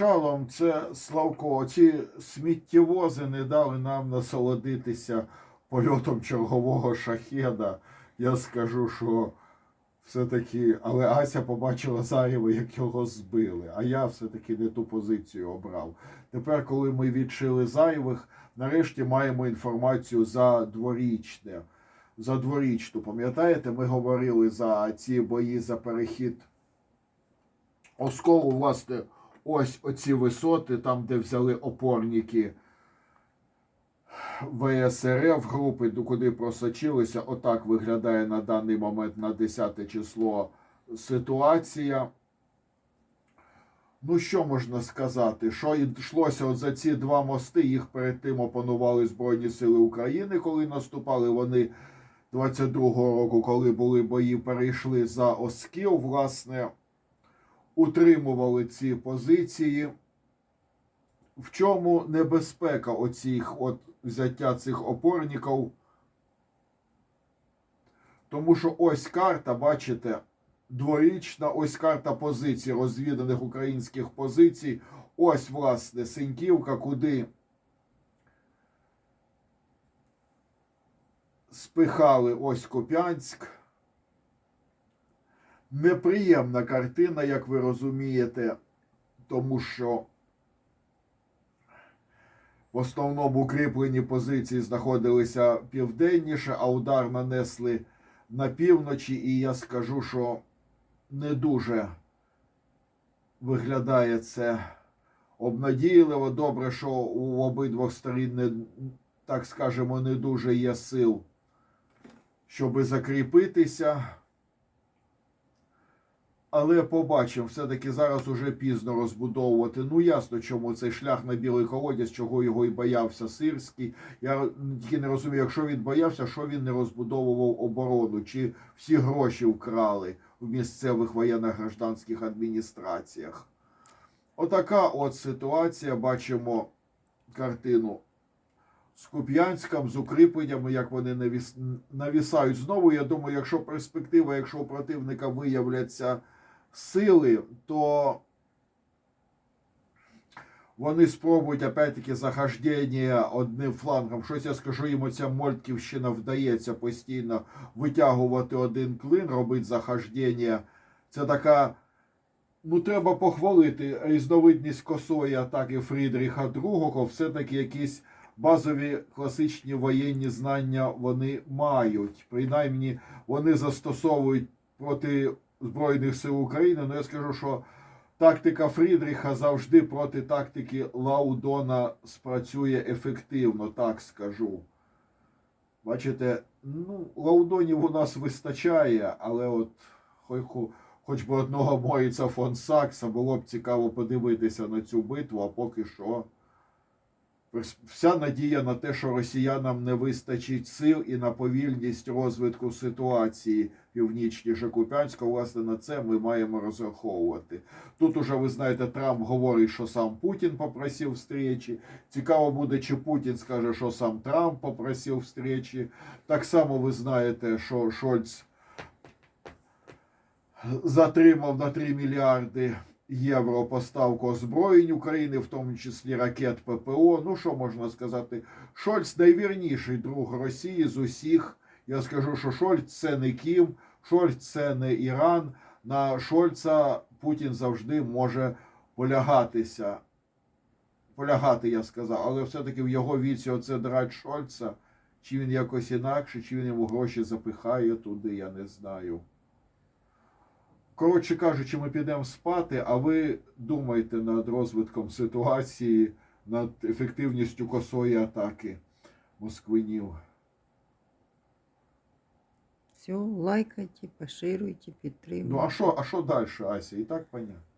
Шалом, це Славко. Ці сміттєвози не дали нам насолодитися польотом чергового шахеда. Я скажу, що все-таки, але Ася побачила зайве, як його збили. А я все-таки не ту позицію обрав. Тепер, коли ми відшили зайвих, нарешті маємо інформацію за дворічне. За дворічну. Пам'ятаєте, ми говорили за ці бої за перехід Осколу, власне, ось оці висоти, там, де взяли опорники ВСРФ групи, куди просочилися. Отак виглядає на даний момент на 10 число ситуація. Ну, що можна сказати? Що йшлося от за ці два мости, їх перед тим опанували Збройні Сили України, коли наступали вони 22-го року, коли були бої, перейшли за Оскіл, власне, утримували ці позиції. В чому небезпека оцих от взяття цих опорників? Тому що ось карта, бачите, дворічна, ось карта позицій, розвіданих українських позицій. Ось, власне, Синьківка, куди спихали ось Копянськ. Неприємна картина, як ви розумієте, тому що в основному укріплені позиції знаходилися південніше, а удар нанесли на півночі, і я скажу, що не дуже виглядає це обнадійливо. Добре, що у обидвох сторін так скажемо, не дуже є сил, щоби закріпитися. Але побачимо, все-таки зараз уже пізно розбудовувати. Ну ясно, чому цей шлях на білий колодязь, чого його і боявся Сирський. Я тільки не розумію, якщо він боявся, що він не розбудовував оборону, чи всі гроші вкрали в місцевих воєнно-гражданських адміністраціях. Отака от ситуація. Бачимо картину з Куп'янськом, з укріпленнями, як вони навіс... навісають. Знову, я думаю, якщо перспектива, якщо у противника виявляться сили, то вони спробують опять-таки захождення одним флангом. Щось я скажу, їм оця Мольківщина вдається постійно витягувати один клин, робити захождення. Це така. Ну, треба похвалити різновидність косої атаки Фрідріха II, все-таки якісь базові класичні воєнні знання вони мають. Принаймні, вони застосовують проти Збройних сил України. Ну, я скажу, що тактика Фрідріха завжди проти тактики Лаудона спрацює ефективно, так скажу. Бачите, ну, Лаудонів у нас вистачає, але от хоч, би одного моїться фон Сакса, було б цікаво подивитися на цю битву, а поки що. Вся надія на те, що росіянам не вистачить сил і на повільність розвитку ситуації північніше Купянська, власне, на це ми маємо розраховувати. Тут уже ви знаєте, Трамп говорить, що сам Путін попросив встречі. Цікаво буде, чи Путін скаже, що сам Трамп попросив встречі. Так само ви знаєте, що Шольц затримав на 3 мільярди євро поставку озброєнь України, в тому числі ракет ППО. Ну що можна сказати? Шольц найвірніший друг Росії з усіх. Я скажу, що Шольц це не Кім, Шольц це не Іран. На Шольца Путін завжди може полягатися. Полягати, я сказав, але все-таки в його віці оце драть Шольца. Чи він якось інакше, чи він йому гроші запихає туди, я не знаю. Коротше кажучи, ми підемо спати, а ви думайте над розвитком ситуації, над ефективністю косої атаки москвинів. Все, лайкайте, поширюйте, підтримуйте. Ну а що, а що далі, Ася? І так понятно.